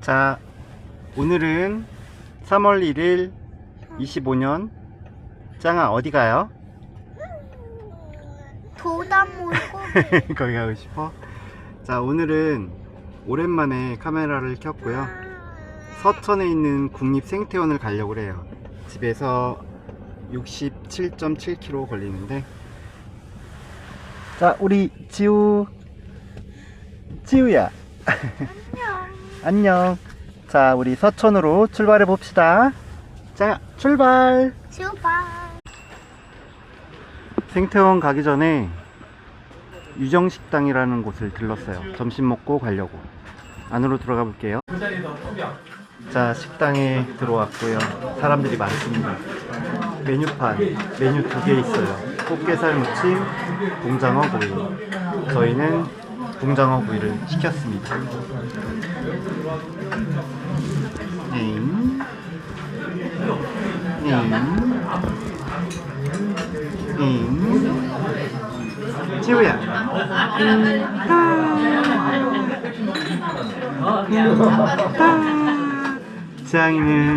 자, 오늘은 3월 1일 25년 짱아 어디 가요? 도담 물고기 거기 가고 싶어? 자, 오늘은 오랜만에 카메라를 켰고요. 서천에 있는 국립생태원을 가려고 해요. 집에서 67.7km 걸리는데. 자, 우리 지우. 지우야. 안녕. 자, 우리 서천으로 출발해 봅시다. 자, 출발. 출발 생태원 가기 전에 유정식당이라는 곳을 들렀어요. 점심 먹고 가려고. 안으로 들어가 볼게요. 자, 식당에 들어왔고요. 사람들이 많습니다. 메뉴판, 메뉴 두 개 있어요. 꽃게살 무침, 붕장어 구이. 저희는 붕장어 구이를 시켰습니다. 엥. 엥. 잉. 지우야. 지양이는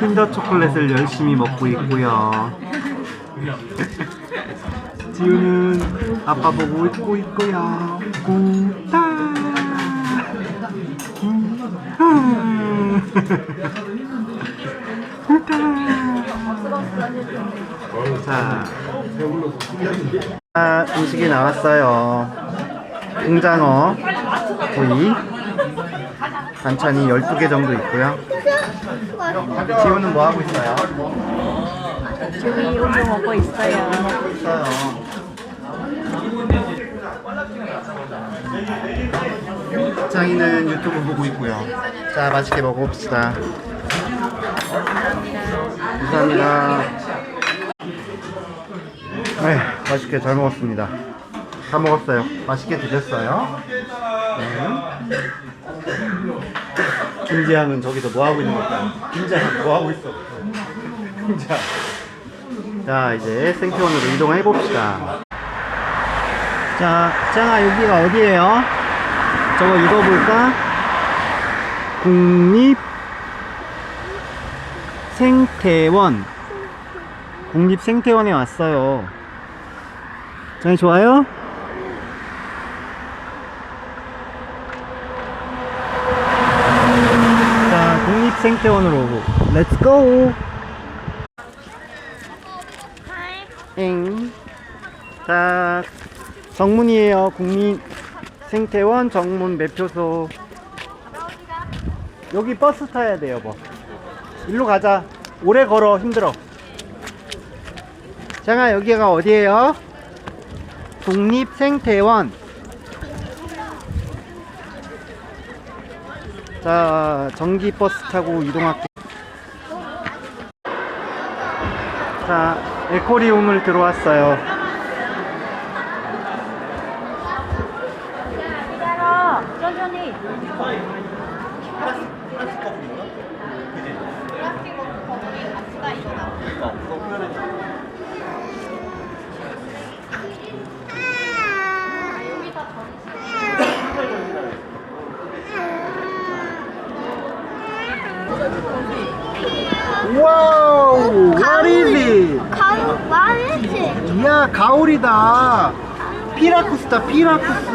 킨더 초콜릿을 열심히 먹고 있고요. 지우는 아빠 보고 웃고 있고요. 꾸따. 자, 아, 음식이 나왔어요. 붕장어, 구이, 반찬이 12개 정도 있고요. 지우는 뭐 하고 있어요? 지금 음료 먹고 있어요. 있어요. 짱이는 유튜브 보고 있고요. 자, 맛있게 먹어봅시다. 감사합니다. 네, 맛있게 잘 먹었습니다. 다 먹었어요. 맛있게 드셨어요? 네. 김지향은 저기서 뭐 하고 있는 걸까요? 김지향 뭐 하고 있어? 김지향. 자, 이제 생태원으로 이동해 봅시다. 자, 짱아 여기가 어디예요? 저거 읽어볼까? 국립 생태원. 국립 생태원에 왔어요. 짱이 좋아요? 자, 국립 생태원으로 렛츠 고! 엥. 자, 정문이에요. 국민 생태원 정문 매표소. 여기 버스 타야 돼요, 뭐. 일로 가자. 오래 걸어. 힘들어. 장아, 여기가 어디예요? 국립 생태원. 자, 전기 버스 타고 이동할게요. 자, 에코리움을 들어왔어요. 와우! What is it? 가우 말했지 이야, 가오리다. 피라쿠스다, 피라쿠스.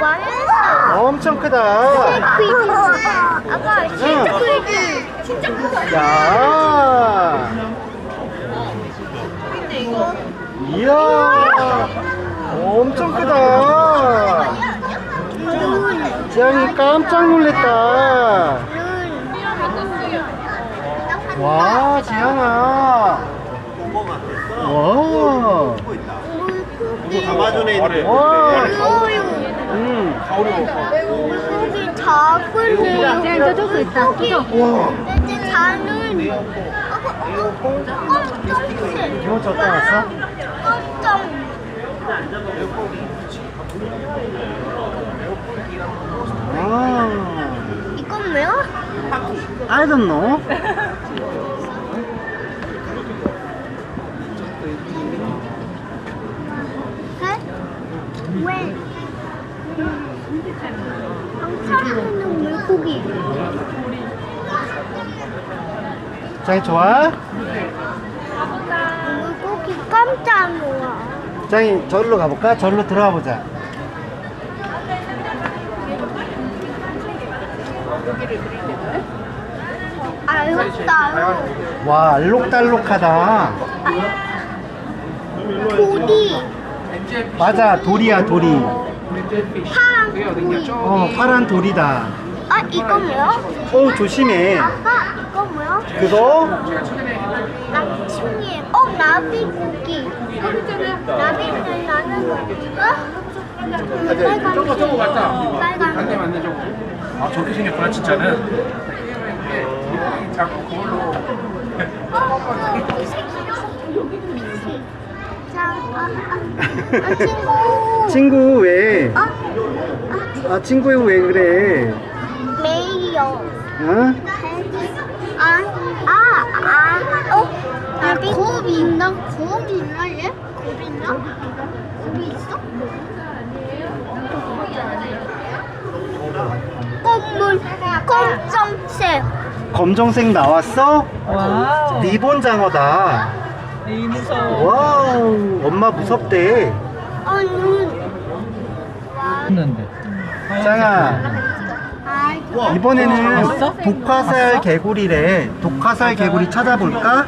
말했어 엄청 크다. 퀴즈 아빠 진짜 퀴즈 진짜 크다 야. 이야. 엄청 크다. 지영이 깜짝 놀랬다. 와, 지영아. 와. 가마존에 있는 와. 음. 물고기 작은데 쟤 저쪽도 있다. 와. 이제 자는 깜짝 이거 저 떠났어? 깜짝 아. 이건 뭐야? I don't know. 해? 왜? 방사하는 물고기. 짱이 좋아? 물고기 깜짝 놀라. 짱이 절로 가볼까? 절로 들어가 보자. 알록달록. 와, 알록달록하다. 돌이 맞아, 돌이야, 돌이. 파란 돌이. 어, 파란 돌이다. 아 이거 뭐야? 어, 조심해. 아빠 이거 뭐야? 그거? 나침이. 어 나비고기. 나비는 나는 거. 빨간 저거 저거 맞다. 빨간 맞네 맞네 저거. 아 저렇게 생겼구나 진짜는. 자꾸 그걸로. 자, 아, 아, 아, 친구. 왜? 아, 아, 친구 왜 그래? 아, 메이요. 어? 아, 아, 아, 어? 겁 있나? 겁 있나 얘? 겁 있나? 겁이 있어? 꽃물 검정색 검정색 나왔어? 와우. 리본 장어다. 이 무서워. 와우, 엄마 무섭대. 어, 눈. 했는데. 짱아, 아, 이번에는 독화살 개구리래. 독화살 개구리 찾아볼까?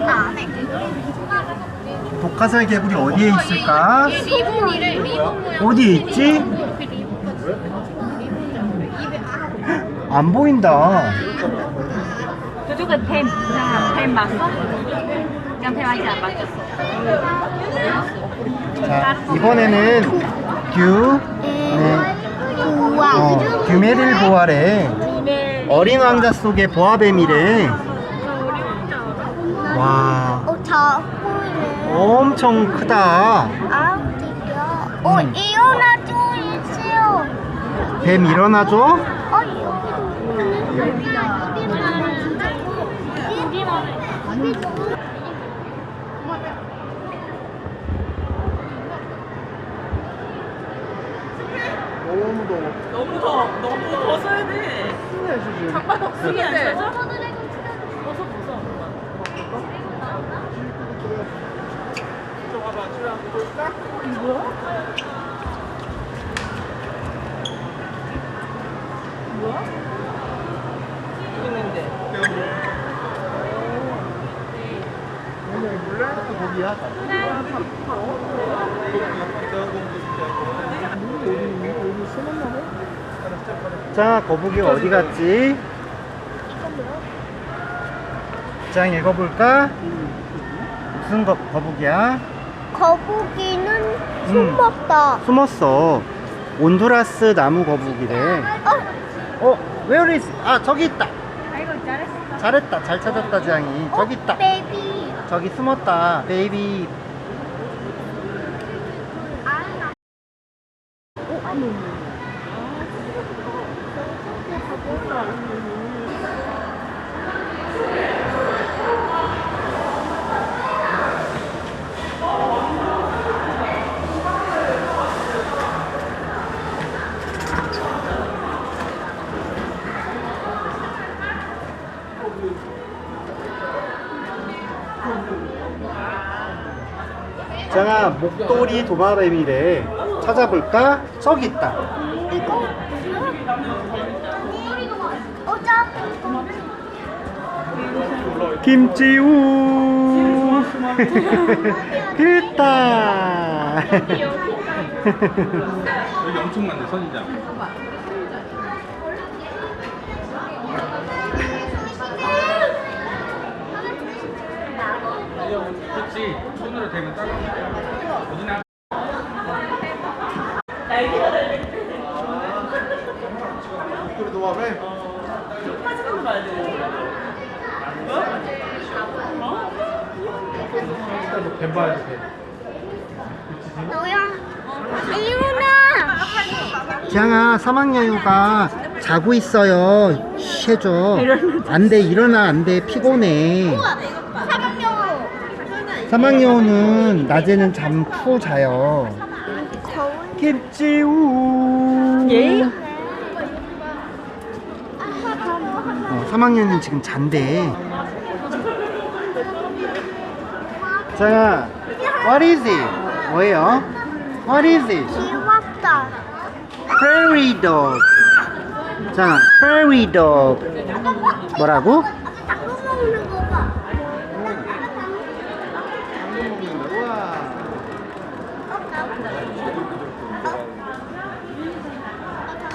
독화살 개구리 어디에 있을까? 어디에 있지? 안 보인다. 저쪽은 뱀. 뱀 맞어? 그냥 뱀 아니지 안 맞았어. 자, 이번에는 듀, 네. 어, 듀메릴 보아래. 어린 왕자 속의 보아뱀이래. 와, 어, 보이네. 엄청 크다. 아, 드디어. 어, 음. 일어나줘, 있어요. 뱀 일어나줘? 너무 더 너무 벗어야 돼. 장발 없으게 안 써져? 벗어 벗어. 자, 거북이 어디 갔지? 짱 읽어볼까? 무슨 거, 거북이야? 거북이는 음. 숨었다. 숨었어. 온두라스 나무 거북이래. 어, 어, where is? 아, 저기 있다. 아이고 잘했어. 잘했다. 잘 찾았다, 짱이. 저기 있다. 베이비. 저기 숨었다. 베이비. 짱아, 목도리 도마뱀이래. 찾아볼까? 저기 있다. 이거? 어, 자. 김치우. 됐다. 여기 엄청 많네 선인장. 그렇지 손으로 대면 따가. 어디나. 목도리 도마뱀. 일단 너뱀 봐야 돼. 너야. 짱아, 사막여유가 자고 있어요. 쉬 해줘. 안 돼, 일어나, 안 돼. 피곤해. 사막여우는 낮에는 잠푹 자요. 김치우. 예의? 어, 3학년은 지금 잔대. 자, what is it? 뭐예요? What is it? 귀엽다. Prairie dog. 자, prairie dog. 뭐라고? 닭 먹는 거 봐.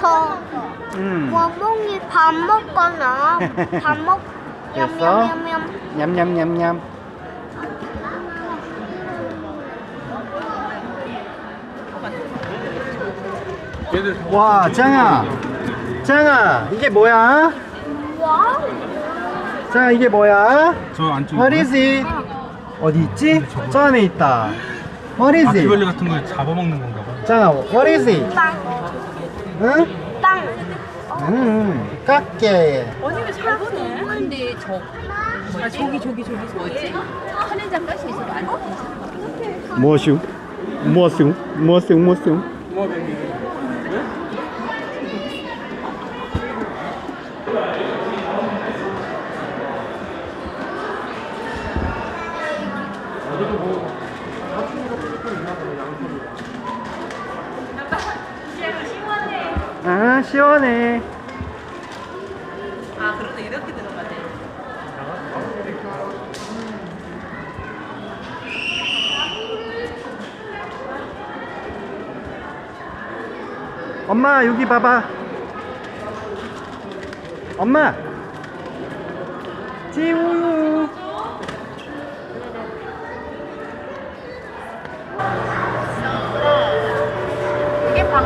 더 음. 원봉이 밥 먹거나 밥 먹. 됐어? 냠냠냠냠. 와, 짱아. 짱아, 이게 뭐야? 와우. 짱아, 이게 뭐야? 저 안쪽에 What is it? 어디 있지? 저 안에 있다. What is 바퀴벌레 it? 같은 걸 잡아먹는 건가 봐. 짱아, what is it? 빵. 응? 빵. 음, 깎게. 언니가 잘 보네. 근데 저 아, 저기 저기 저기 뭐지? 하늘 장가시 있어도 안 돼. 무엇이요? 무엇이요? 무엇이요? 무엇이요? 시원해. 아 그러네 이렇게 들어가네. 엄마 여기 봐봐. 엄마. 찌우. 이게 방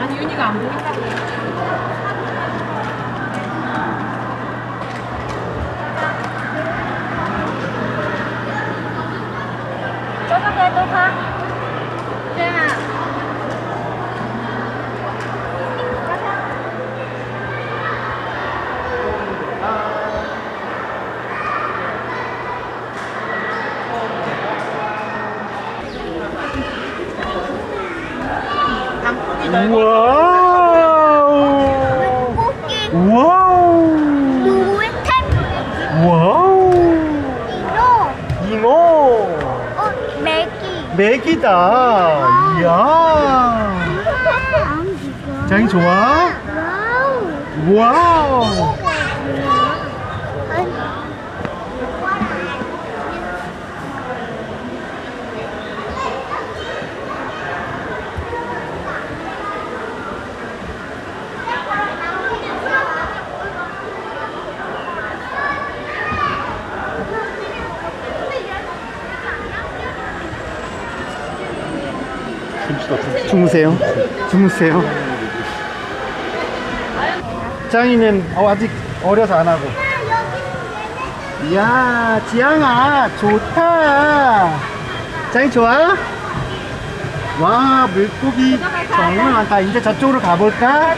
아니 윤희가 안 보인다. 저녁에도 가. 네. 와우. 와우. 와우. 이거. 잉어. 어, 맥이. 맥이다. 이야. 장이 좋아? 와우. 와우. 주무세요. 주무세요. 짱이는 어, 아직 어려서 안 하고. 이야, 지양아, 좋다. 짱이 좋아? 와, 물고기 정말 많다. 이제 저쪽으로 가볼까?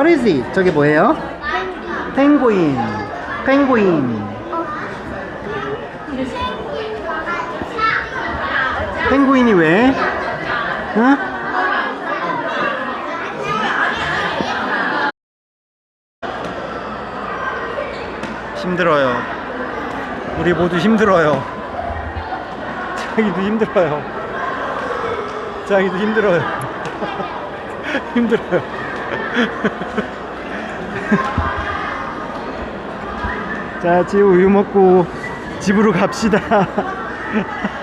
What is it? 저게 뭐예요? 펭귄. 펭귄. 펭귄이 왜? 응? 힘들어요. 우리 모두 힘들어요. 짱이도 힘들어요. 짱이도 힘들어요. 힘들어요. 자, 지우 우유 먹고 집으로 갑시다.